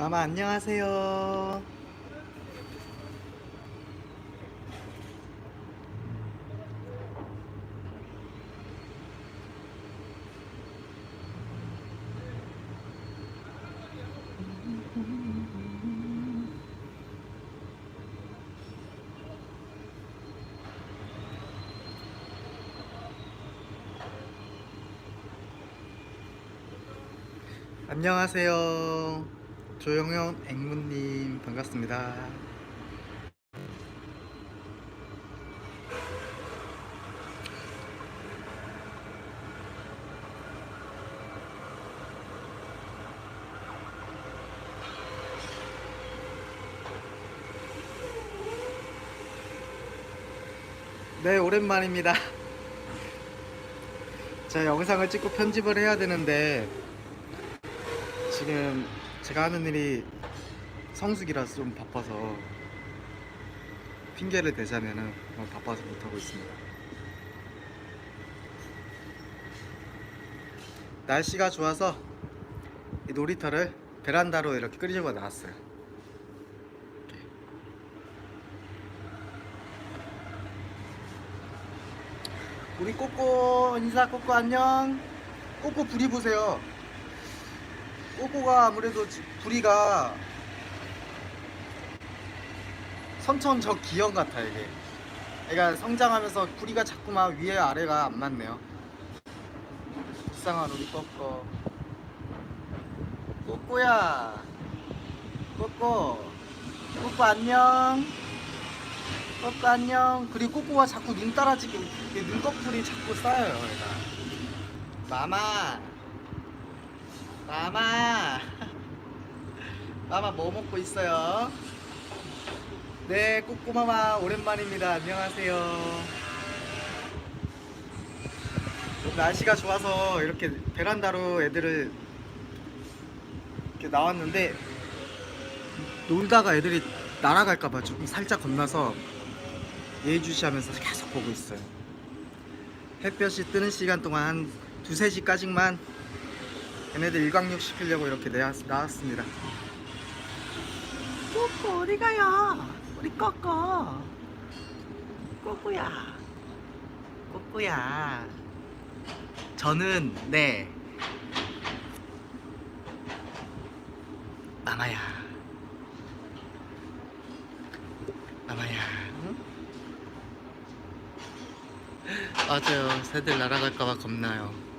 마마 안녕하세요. 안녕하세요. 조영현 앵무님 반갑습니다. 네, 오랜만입니다. 자, 영상을 찍고 편집을 해야 되는데 지금 제가 하는 일이 성수기라서 좀 바빠서 핑계를 대자면은 너무 바빠서 못하고 있습니다. 날씨가 좋아서 이 놀이터를 베란다로 이렇게 끓이려고 나왔어요. 우리 꼬꼬 인사 꼬꼬 안녕. 꼬꼬 불이 보세요. 꼬꼬가 아무래도 지- 부리가 선천 저 기형 같아 이게. 애가 성장하면서 부리가 자꾸만 위에 아래가 안 맞네요. 불쌍한 우리 꼬꼬. 꼬꼬야. 꼬꼬. 꼬꼬 안녕. 꼬꼬 안녕. 그리고 꼬꼬가 자꾸 눈 따라지게 눈꺼풀이 자꾸 쌓여요 얘가. 마마. 마마. 마마 뭐 먹고 있어요? 네 꼬꼬마마 오랜만입니다. 안녕하세요. 날씨가 좋아서 이렇게 베란다로 애들을 이렇게 나왔는데 놀다가 애들이 날아갈까봐 조금 살짝 건너서 예의주시하면서 계속 보고 있어요. 햇볕이 뜨는 시간 동안 한 두세 시까지만 얘네들 일광욕 시키려고 이렇게 내왔, 나왔습니다. 꼬꼬 어디 가요? 우리 꼬꼬. 꼬꼬야. 꼬꼬야. 저는 네. 마마야. 마마야. 응? 맞아요. 새들 날아갈까봐 겁나요.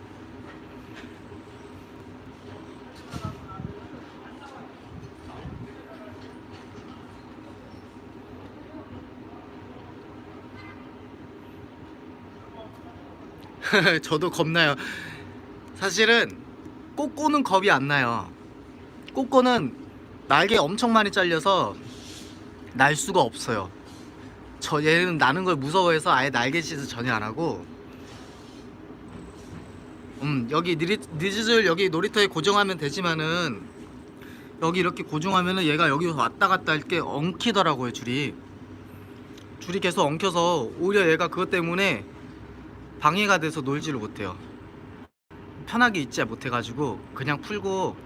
저도 겁나요. 사실은 꼬꼬는 겁이 안 나요. 꼬꼬는 날개 엄청 많이 잘려서 날 수가 없어요. 저 얘는 나는 걸 무서워해서 아예 날개 짓을 전혀 안 하고 음 여기 니즈를 여기 놀이터에 고정하면 되지만은 여기 이렇게 고정하면은 얘가 여기 왔다 갔다 할 게 엉키더라고요 줄이 줄이 계속 엉켜서 오히려 얘가 그것 때문에 방해가 돼서 놀지를 못해요. 편하게 있지 못해가지고 그냥 풀고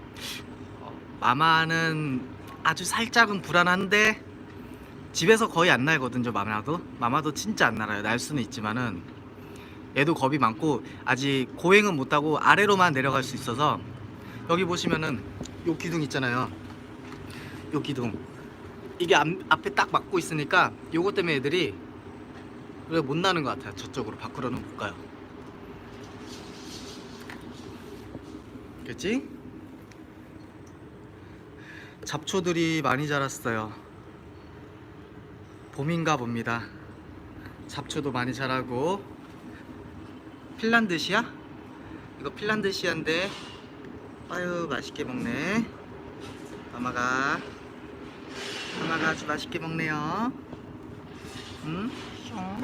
어, 마마는 아주 살짝은 불안한데 집에서 거의 안 날거든요 마마도. 마마도 진짜 안 날아요. 날 수는 있지만은 얘도 겁이 많고 아직 고행은 못하고 아래로만 내려갈 수 있어서 여기 보시면은 요 기둥 있잖아요. 요 기둥. 이게 앞, 앞에 딱 막고 있으니까 요것 때문에 애들이 그래 못 나는 것 같아요. 저쪽으로 밖으로는 못 가요. 그렇지? 잡초들이 많이 자랐어요. 봄인가 봅니다. 잡초도 많이 자라고 핀란드시아? 이거 핀란드시아인데 아유 맛있게 먹네. 마마가 마마가 아주 맛있게 먹네요. 응? 어.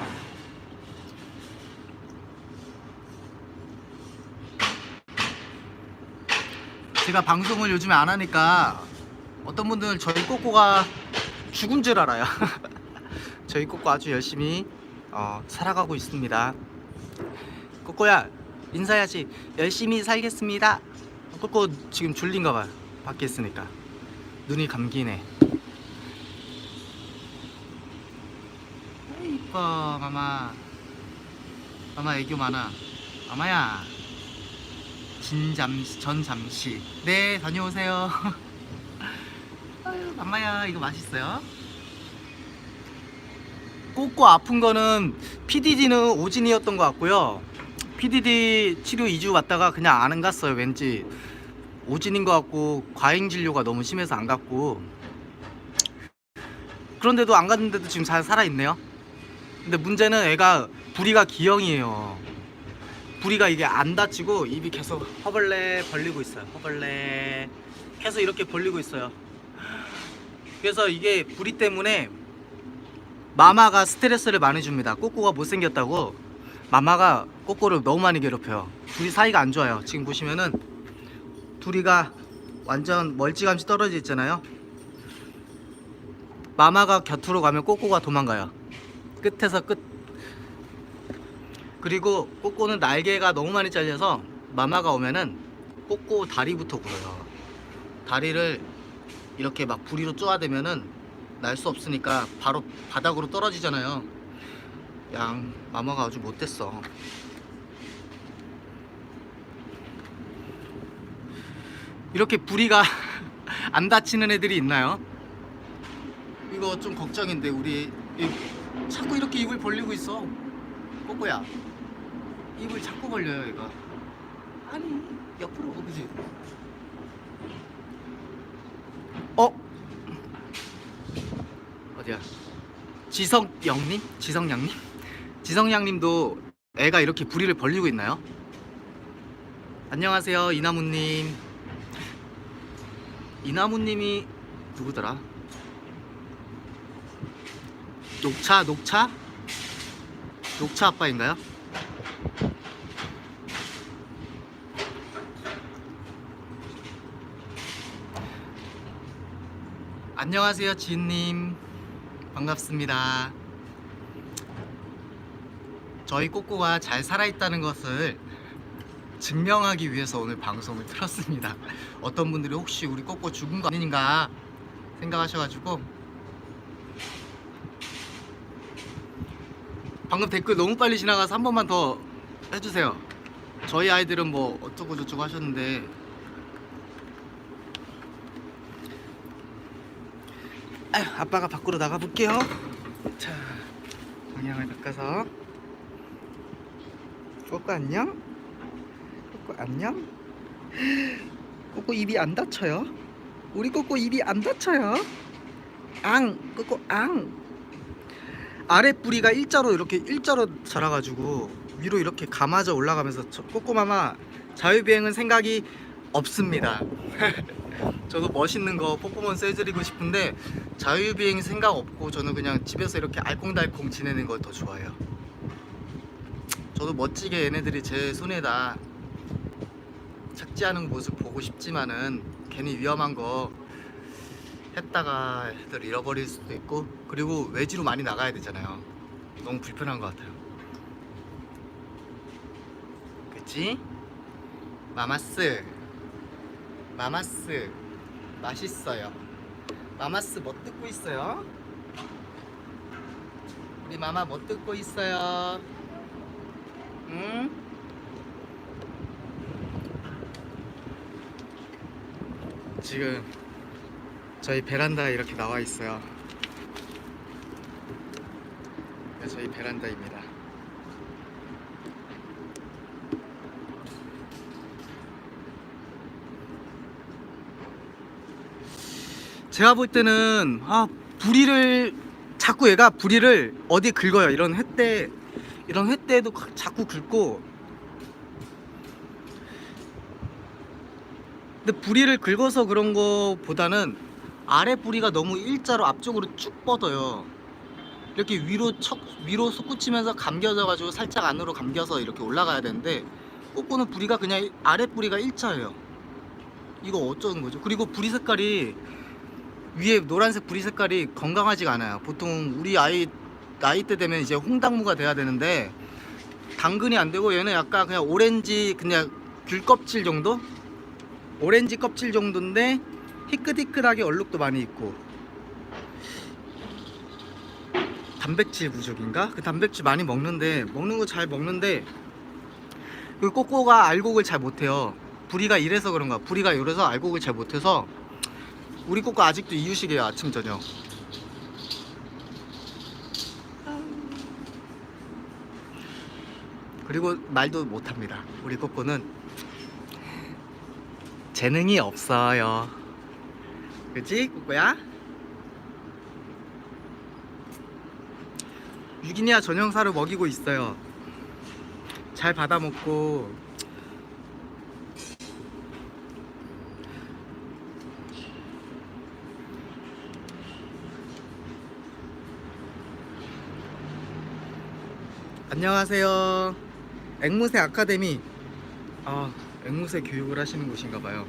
제가 방송을 요즘에 안 하니까 어떤 분들은 저희 꼬꼬가 죽은 줄 알아요. 저희 꼬꼬 아주 열심히 어, 살아가고 있습니다. 꼬꼬야 인사해야지. 열심히 살겠습니다. 꼬꼬 지금 졸린가 봐요. 밖에 있으니까. 눈이 감기네. 이뻐 마마. 마마 애교 많아. 마마야. 진잠시 전잠시. 네 다녀오세요. 아유 마마야 이거 맛있어요. 꼬꼬 아픈 거는 PDD는 오진이었던 것 같고요. PDD 치료 2주 왔다가 그냥 안 갔어요. 왠지 오진인 것 같고 과잉 진료가 너무 심해서 안 갔고 그런데도 안 갔는데도 지금 잘 살아 있네요. 근데 문제는 애가 부리가 기형이에요. 부리가 이게 안 다치고 입이 계속 허벌레 벌리고 있어요. 허벌레 계속 이렇게 벌리고 있어요. 그래서 이게 부리 때문에 마마가 스트레스를 많이 줍니다. 꼬꼬가 못생겼다고 마마가 꼬꼬를 너무 많이 괴롭혀요. 둘이 사이가 안 좋아요. 지금 보시면은 둘이가 완전 멀찌감치 떨어져 있잖아요. 마마가 곁으로 가면 꼬꼬가 도망가요. 끝에서 끝. 그리고 꼬꼬는 날개가 너무 많이 잘려서 마마가 오면은 꼬꼬 다리부터 굴어요. 다리를 이렇게 막 부리로 쪼아대면은 날 수 없으니까 바로 바닥으로 떨어지잖아요. 양 마마가 아주 못됐어. 이렇게 부리가 안 다치는 애들이 있나요? 이거 좀 걱정인데 우리 이- 자꾸 이렇게 입을 벌리고 있어. 꼬꼬야. 입을 자꾸 벌려요 얘가. 아니 옆으로 그지? 어? 어디야? 지성영님? 지성양님? 지성양님도 애가 이렇게 부리를 벌리고 있나요? 안녕하세요 이나무님 이나무님이 누구더라? 녹차 녹차? 녹차 아빠인가요? 안녕하세요 지은님 반갑습니다 저희 꼬꼬가 잘 살아있다는 것을 증명하기 위해서 오늘 방송을 틀었습니다 어떤 분들이 혹시 우리 꼬꼬 죽은 거 아닌가 생각하셔가지고 방금 댓글 너무 빨리 지나가서 한 번만 더 해주세요 저희 아이들은 뭐 어쩌고 저쩌고 하셨는데 아휴, 아빠가 밖으로 나가 볼게요. 자, 방향을 바꿔서. 꼬꼬 안녕? 꼬꼬 안녕? 꼬꼬 입이 안 다쳐요? 우리 꼬꼬 입이 안 다쳐요? 앙, 꼬꼬 앙. 아래 뿌리가 일자로 이렇게 일자로 자라가지고 위로 이렇게 감아져 올라가면서 저 꼬꼬마마 자유비행은 생각이 없습니다. 저도 멋있는 거 퍼포먼스 해드리고 싶은데 자유비행 생각 없고 저는 그냥 집에서 이렇게 알콩달콩 지내는 걸 더 좋아해요. 저도 멋지게 얘네들이 제 손에다 착지하는 모습 보고 싶지만은 괜히 위험한 거 했다가 애들 잃어버릴 수도 있고 그리고 외지로 많이 나가야 되잖아요. 너무 불편한 것 같아요. 그치? 마마스 마마스 맛있어요. 마마스 뭐 뜯고 있어요? 우리 마마 뭐 뜯고 있어요? 응? 지금 저희 베란다에 이렇게 나와 있어요. 네, 저희 베란다입니다. 제가 볼 때는 아 부리를 자꾸 얘가 부리를 어디 긁어요 이런 횟대 이런 횟대도 가- 자꾸 긁고 근데 부리를 긁어서 그런 거보다는 아래 부리가 너무 일자로 앞쪽으로 쭉 뻗어요 이렇게 위로 척 위로 솟구치면서 감겨져 가지고 살짝 안으로 감겨서 이렇게 올라가야 되는데 꼬꼬는 부리가 그냥 아래 부리가 일자예요 이거 어쩌는 거죠 그리고 부리 색깔이 위에 노란색 부리 색깔이 건강하지가 않아요. 보통 우리 아이 나이 때 되면 이제 홍당무가 돼야 되는데 당근이 안 되고 얘는 약간 그냥 오렌지 그냥 귤 껍질 정도? 오렌지 껍질 정도인데 희끗희끗하게 얼룩도 많이 있고. 단백질 부족인가? 그 단백질 많이 먹는데 먹는 거 잘 먹는데 그 꼬꼬가 알곡을 잘 못해요. 부리가 이래서 그런가 부리가 이래서 알곡을 잘 못해서 우리 꼬꼬 아직도 이유식이에요 아침 저녁. 그리고 말도 못합니다 우리 꼬꼬는. 재능이 없어요 그치 꼬꼬야? 유기니아 전형사를 먹이고 있어요. 잘 받아먹고. 안녕하세요. 앵무새 아카데미. 아 앵무새 교육을 하시는 곳인가 봐요.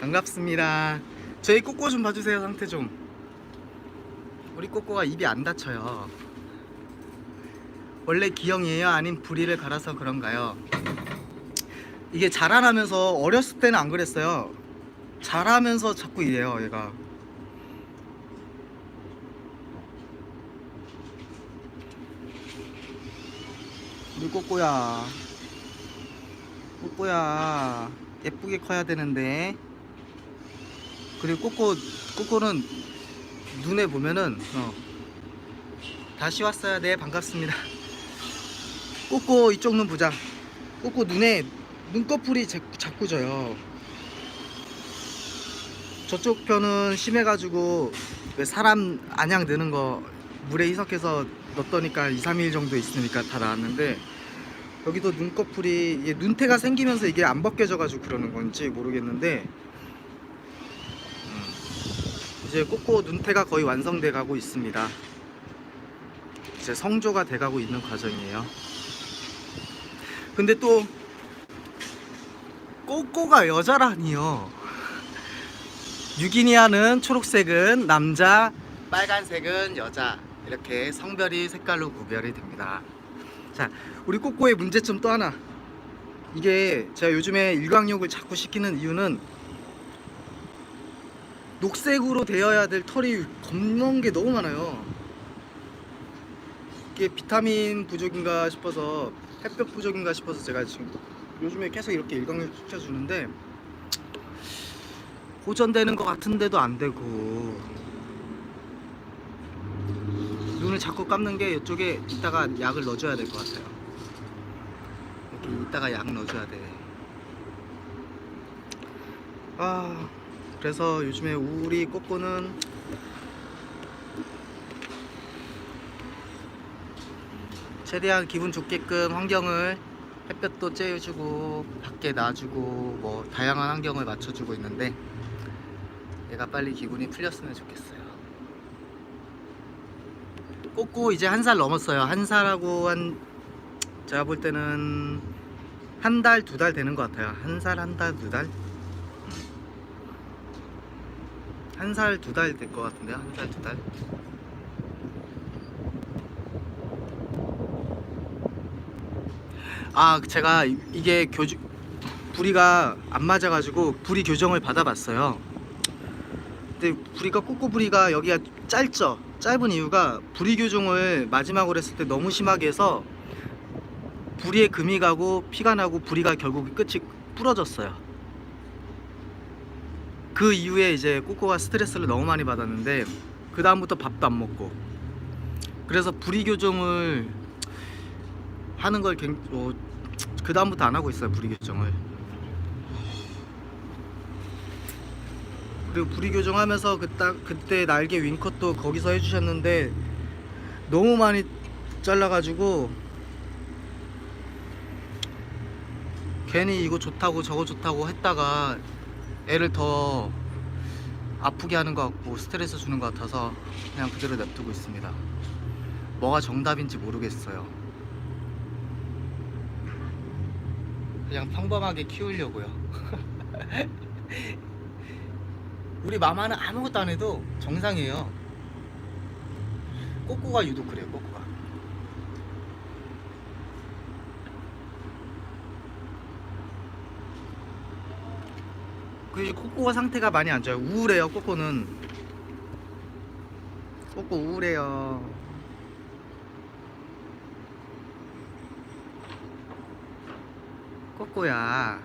반갑습니다 저희 꼬꼬 좀 봐주세요 상태 좀. 우리 꼬꼬가 입이 안 닫혀요. 원래 기형이에요? 아님 부리를 갈아서 그런가요? 이게 자라나면서 어렸을 때는 안 그랬어요. 자라면서 자꾸 이래요 얘가. 우리 꼬꼬야. 꼬꼬야. 예쁘게 커야 되는데 그리고 꼬꼬 꼬꼬는 눈에 보면은 어, 다시 왔어요. 네 반갑습니다. 꼬꼬 이쪽 눈 보자. 꼬꼬 눈에 눈꺼풀이 자꾸, 자꾸 져요. 저쪽 편은 심해가지고 왜 사람 안약 넣는 거 물에 희석해서 넣었더니까 2, 3일 정도 있으니까 다 나왔는데 여기도 눈꺼풀이 눈태가 생기면서 이게 안 벗겨져가지고 그러는 건지 모르겠는데 음, 이제 꼬꼬 눈태가 거의 완성돼 가고 있습니다. 이제 성조가 돼 가고 있는 과정이에요. 근데 또 꼬꼬가 여자라니요. 유기니아는 초록색은 남자 빨간색은 여자. 이렇게 성별이 색깔로 구별이 됩니다. 자 우리 꼬꼬의 문제점 또 하나. 이게 제가 요즘에 일광욕을 자꾸 시키는 이유는 녹색으로 되어야 될 털이 검은 게 너무 많아요 이게 비타민 부족인가 싶어서 햇볕 부족인가 싶어서 제가 지금 요즘에 계속 이렇게 일광욕 시켜주는데 호전되는 것 같은데도 안 되고 눈을 자꾸 감는 게 이쪽에 이따가 약을 넣어줘야 될 것 같아요. 이렇게 이따가 약 넣어줘야 돼. 아 그래서 요즘에 우리 꼬꼬는 최대한 기분 좋게끔 환경을 햇볕도 쬐주고 밖에 놔주고 뭐 다양한 환경을 맞춰주고 있는데 얘가 빨리 기분이 풀렸으면 좋겠어요. 꼬꼬 이제 한 살 넘었어요. 한 살하고 한 제가 볼 때는 한 달 두 달 되는 것 같아요. 한 살 한 달 두 달. 한 살 두 달 될 것 같은데요. 한살 두 달. 아 제가 이- 이게 교주 부리가 안 맞아가지고 부리 교정을 받아봤어요. 근데 부리가 꼬꼬 부리가 여기가 짧죠. 짧은 이유가 부리 교정을 마지막으로 했을 때 너무 심하게 해서 부리에 금이 가고 피가 나고 부리가 결국 끝이 부러졌어요. 그 이후에 이제 꼬꼬가 스트레스를 너무 많이 받았는데 그 다음부터 밥도 안 먹고 그래서 부리 교정을 하는 걸 어, 그 다음부터 안 하고 있어요 부리 교정을. 그리고 부리 교정하면서 그딱 그때 날개 윙컷도 거기서 해주셨는데 너무 많이 잘라가지고 괜히 이거 좋다고 저거 좋다고 했다가 애를 더 아프게 하는 것 같고 스트레스 주는 것 같아서 그냥 그대로 냅두고 있습니다. 뭐가 정답인지 모르겠어요. 그냥 평범하게 키우려고요. 우리 마마는 아무것도 안 해도 정상이에요. 꼬꼬가 유독 그래요, 꼬꼬가. 그 꼬꼬가 상태가 많이 안 좋아요. 우울해요. 꼬꼬는. 꼬꼬 우울해요. 꼬꼬야.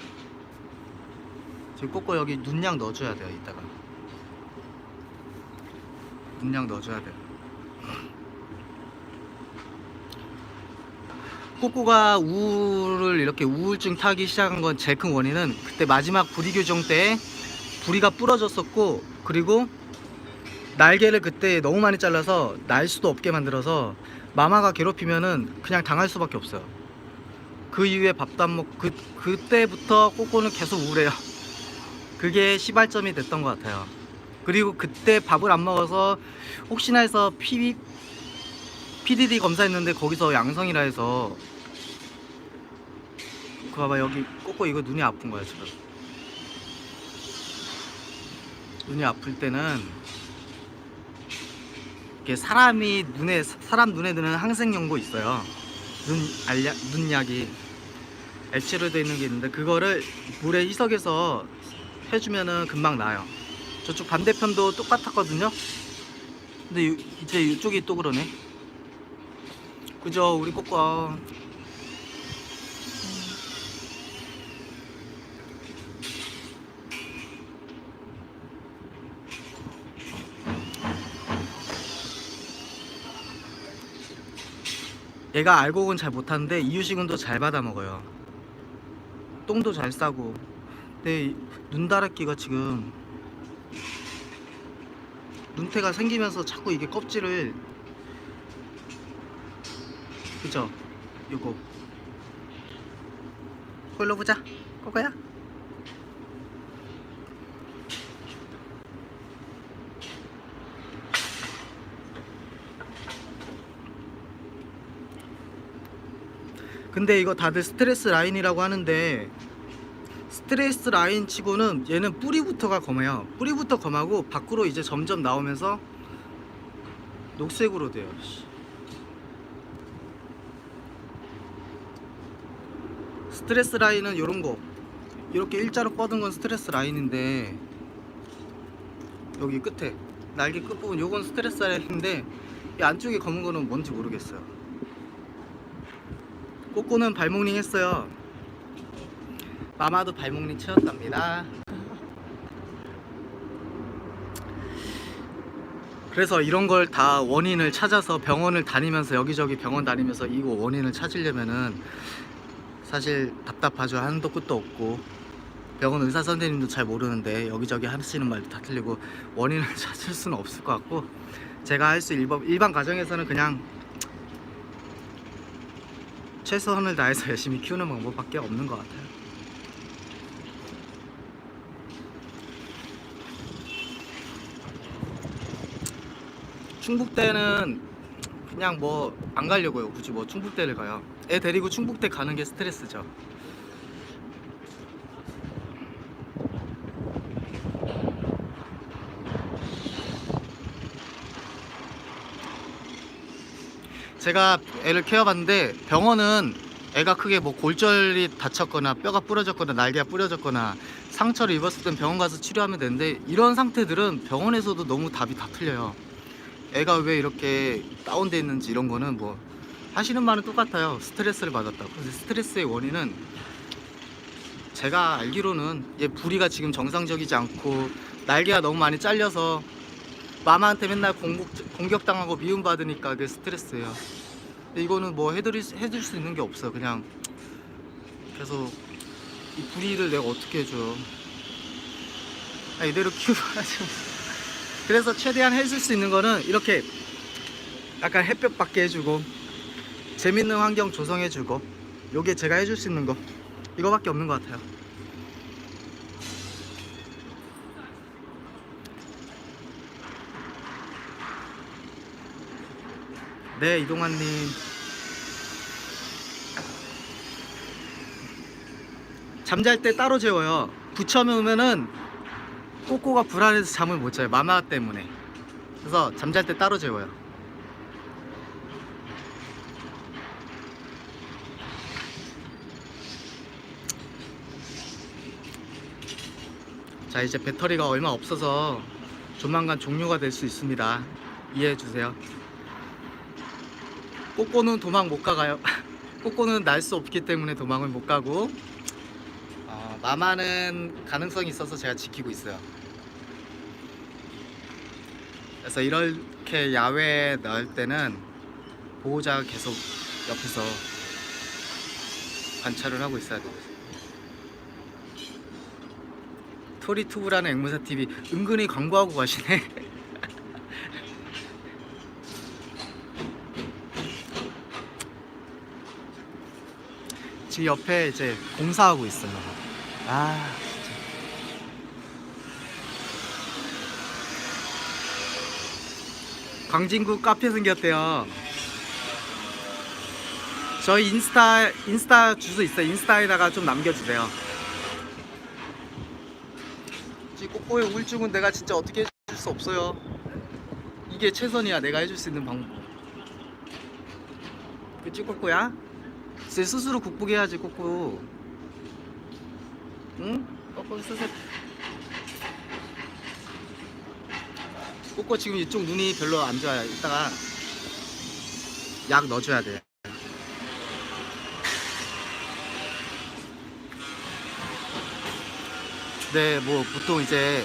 지금 꼬꼬 여기 눈약 넣어줘야 돼요. 이따가. 눈약 넣어줘야 돼요. 꼬꼬가 우울을 이렇게 우울증 타기 시작한 건 제일 큰 원인은 그때 마지막 부리 교정 때 부리가 부러졌었고 그리고 날개를 그때 너무 많이 잘라서 날 수도 없게 만들어서 마마가 괴롭히면은 그냥 당할 수밖에 없어요. 그 이후에 밥도 안 먹고 그 그때부터 꼬꼬는 계속 우울해요. 그게 시발점이 됐던 것 같아요. 그리고 그때 밥을 안 먹어서 혹시나 해서 피 PDD 검사했는데 거기서 양성이라 해서 그 봐봐 여기. 꼬꼬 이거 눈이 아픈 거야 지금. 눈이 아플 때는 이게 사람이 눈에 사람 눈에 드는 항생 연고 있어요. 눈 알약 눈약이 액체로 되어 있는 게 있는데 그거를 물에 희석해서 해주면은 금방 나요. 저쪽 반대편도 똑같았거든요? 근데 이- 이제 이쪽이 또 그러네. 그죠 우리 꼬꼬 얘가 알곡은 잘 못하는데 이유식은도 잘 받아 먹어요. 똥도 잘 싸고. 근데 이 눈다래끼가 지금 눈태가 생기면서 자꾸 이게 껍질을 그죠? 요거. 홀로 보자. 꼬꼬야 근데 이거 다들 스트레스 라인이라고 하는데 스트레스 라인 치고는 얘는 뿌리부터가 검해요. 뿌리부터 검하고 밖으로 이제 점점 나오면서 녹색으로 돼요. 씨. 스트레스 라인은 이런 거. 이렇게 일자로 뻗은 건 스트레스 라인인데 여기 끝에 날개 끝부분 요건 스트레스 라인인데 이 안쪽에 검은 거는 뭔지 모르겠어요 꼬꼬는 발목링 했어요. 마마도 발목링 채웠답니다. 그래서 이런 걸 다 원인을 찾아서 병원을 다니면서 여기저기 병원 다니면서 이거 원인을 찾으려면은 사실 답답하죠. 한도 끝도 없고. 병원 의사 선생님도 잘 모르는데 여기저기 하시는 말도 다 틀리고 원인을 찾을 수는 없을 것 같고 제가 할 수 일반 일반 가정에서는 그냥 최선을 다해서 열심히 키우는 방법밖에 없는 것 같아요. 충북대는 그냥 뭐 안 가려고요. 굳이 뭐 충북대를 가요. 애 데리고 충북대 가는 게 스트레스죠. 제가 애를 키워봤는데 병원은 애가 크게 뭐 골절이 다쳤거나 뼈가 부러졌거나 날개가 부러졌거나 상처를 입었을 땐 병원 가서 치료하면 되는데 이런 상태들은 병원에서도 너무 답이 다 틀려요. 애가 왜 이렇게 다운돼 있는지 이런 거는 뭐 하시는 말은 똑같아요. 스트레스를 받았다고. 근데 스트레스의 원인은 제가 알기로는 얘 부리가 지금 정상적이지 않고 날개가 너무 많이 잘려서 마마한테 맨날 공격, 공격당하고 미움받으니까 그게 스트레스예요. 근데 이거는 뭐 해드릴, 수- 해줄 수 있는 게 없어. 그냥 계속 이 부리를 내가 어떻게 해줘요. 아, 이대로 키워가지고. 그래서 최대한 해줄 수 있는 거는 이렇게 약간 햇볕 받게 해주고 재밌는 환경 조성해주고 요게 제가 해줄 수 있는 거 이거밖에 없는 것 같아요. 네, 이동환님. 잠잘 때 따로 재워요. 붙여놓으면은 꼬꼬가 불안해서 잠을 못 자요. 마마 때문에. 그래서 잠잘 때 따로 재워요. 자, 자 이제 배터리가 얼마 없어서 조만간 종료가 될 수 있습니다 이해해 주세요 꼬꼬는 도망 못 가가요. 꼬꼬는 날 수 없기 때문에 도망을 못 가고. 어, 마마는 가능성이 있어서 제가 지키고 있어요. 그래서 이렇게 야외에 나올 때는 보호자가 계속 옆에서 관찰을 하고 있어야 돼요. 토리투브라는 앵무새 TV 은근히 광고하고 가시네. 지금 옆에 이제 공사하고 있어요. 아 진짜. 광진구 카페 생겼대요. 저희 인스타 인스타 주소 있어요. 인스타에다가 좀 남겨주세요. 이 꼬꼬의 우울증은 내가 진짜 어떻게 해줄 수 없어요. 이게 최선이야. 내가 해줄 수 있는 방법. 그치 꼬꼬야? 제 스스로 극복해야지 꼬꼬. 응? 꼬꼬 스스로. 꼬꼬 지금 이쪽 눈이 별로 안 좋아요. 이따가 약 넣어줘야 돼. 네, 뭐 보통 이제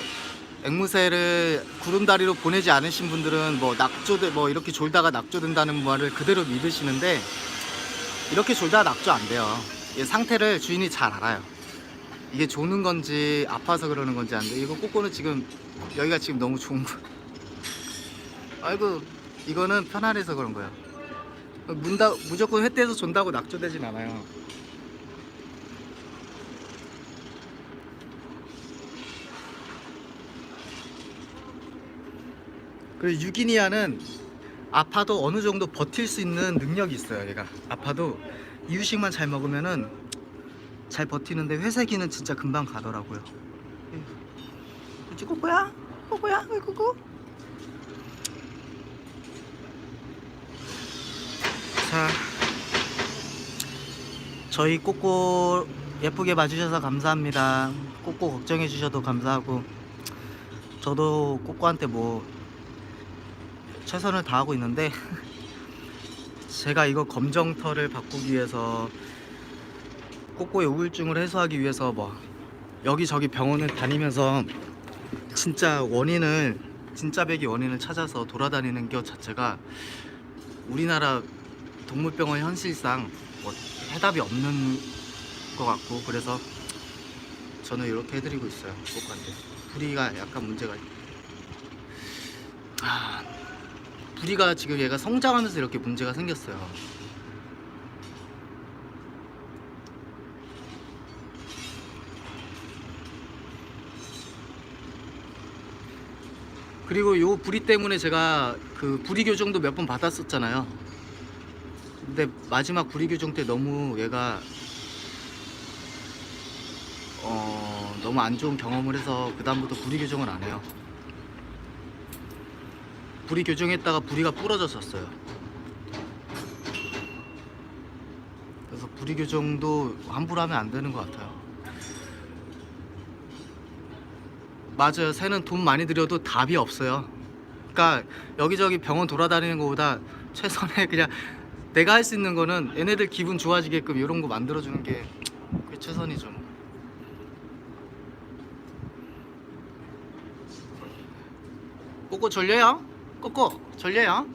앵무새를 구름다리로 보내지 않으신 분들은 뭐 낙조돼 뭐 이렇게 졸다가 낙조된다는 말을 그대로 믿으시는데 이렇게 졸다가 낙조 안 돼요. 이 상태를 주인이 잘 알아요. 이게 조는 건지 아파서 그러는 건지 안 돼. 이거 꼬꼬는 지금 여기가 지금 너무 좋은 거. 아이고 이거는 편안해서 그런 거야. 문다 무조건 횟대에서 존다고 낙조되진 않아요. 그리고 유기니아는 아파도 어느 정도 버틸 수 있는 능력이 있어요. 얘가 아파도 이유식만 잘 먹으면은 잘 버티는데 회색이는 진짜 금방 가더라고요. 그치 꼬꼬야? 꼬꼬야? 왜 꼬꼬? 자, 저희 꼬꼬 예쁘게 봐주셔서 감사합니다. 꼬꼬 걱정해 주셔도 감사하고 저도 꼬꼬한테 뭐 최선을 다하고 있는데 제가 이거 검정털을 바꾸기 위해서 꼬꼬의 우울증을 해소하기 위해서 뭐 여기저기 병원을 다니면서 진짜 원인을 진짜 백이 원인을 찾아서 돌아다니는 것 자체가 우리나라 동물병원 현실상 뭐 해답이 없는 것 같고 그래서 저는 이렇게 해드리고 있어요. 꼬꼬한테 부리가 약간 문제가 아 부리가 지금 얘가 성장하면서 이렇게 문제가 생겼어요. 그리고 요 부리 때문에 제가 그 부리 교정도 몇 번 받았었잖아요. 근데 마지막 부리 교정 때 너무 얘가 어 너무 안 좋은 경험을 해서 그 다음부터 부리 교정을 안 해요. 불이 교정했다가 부리가 부러졌었어요. 그래서 불이 교정도 함부로 하면 안 되는 것 같아요. 맞아요. 새는 돈 많이 들여도 답이 없어요. 그러니까 여기저기 병원 돌아다니는 것보다 최선의 그냥 내가 할 수 있는 거는 얘네들 기분 좋아지게끔 이런 거 만들어주는 게 그게 최선이죠. 꼬꼬 졸려요? 꼬꼬 졸려요?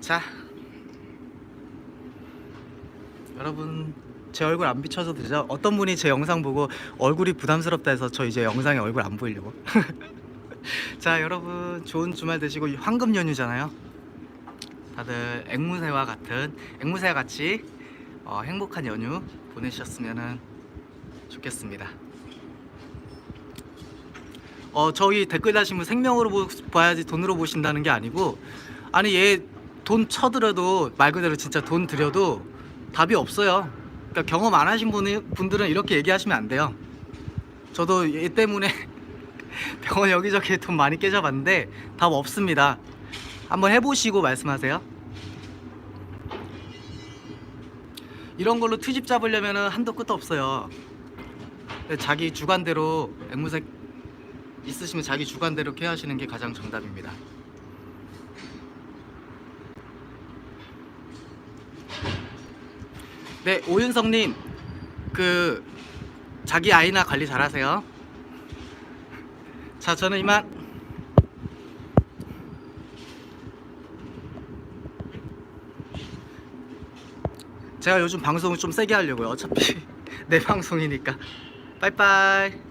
자 여러분 제 얼굴 안 비춰도 되죠? 어떤 분이 제 영상 보고 얼굴이 부담스럽다 해서 저 이제 영상에 얼굴 안 보이려고 자 여러분 좋은 주말 되시고 황금 연휴잖아요 다들 앵무새와 같은 앵무새와 같이 어, 행복한 연휴 보내셨으면 좋겠습니다 어 저희 댓글 다신 분 생명으로 보, 봐야지 돈으로 보신다는 게 아니고 아니 얘 돈 쳐들어도 말 그대로 진짜 돈 들여도 답이 없어요. 그러니까 경험 안 하신 분이, 분들은 이렇게 얘기하시면 안 돼요. 저도 얘 때문에 병원 여기저기 돈 많이 깨져봤는데 답 없습니다. 한번 해보시고 말씀하세요. 이런 걸로 트집 잡으려면 한도 끝도 없어요. 네, 자기 주관대로 앵무새 있으시면 자기 주관대로 케어하시는 게 가장 정답입니다. 네, 오윤성님, 그 자기 아이나 관리 잘하세요. 자, 저는 이만. 제가 요즘 방송을 좀 세게 하려고요. 어차피 내 방송이니까. 빠이빠이.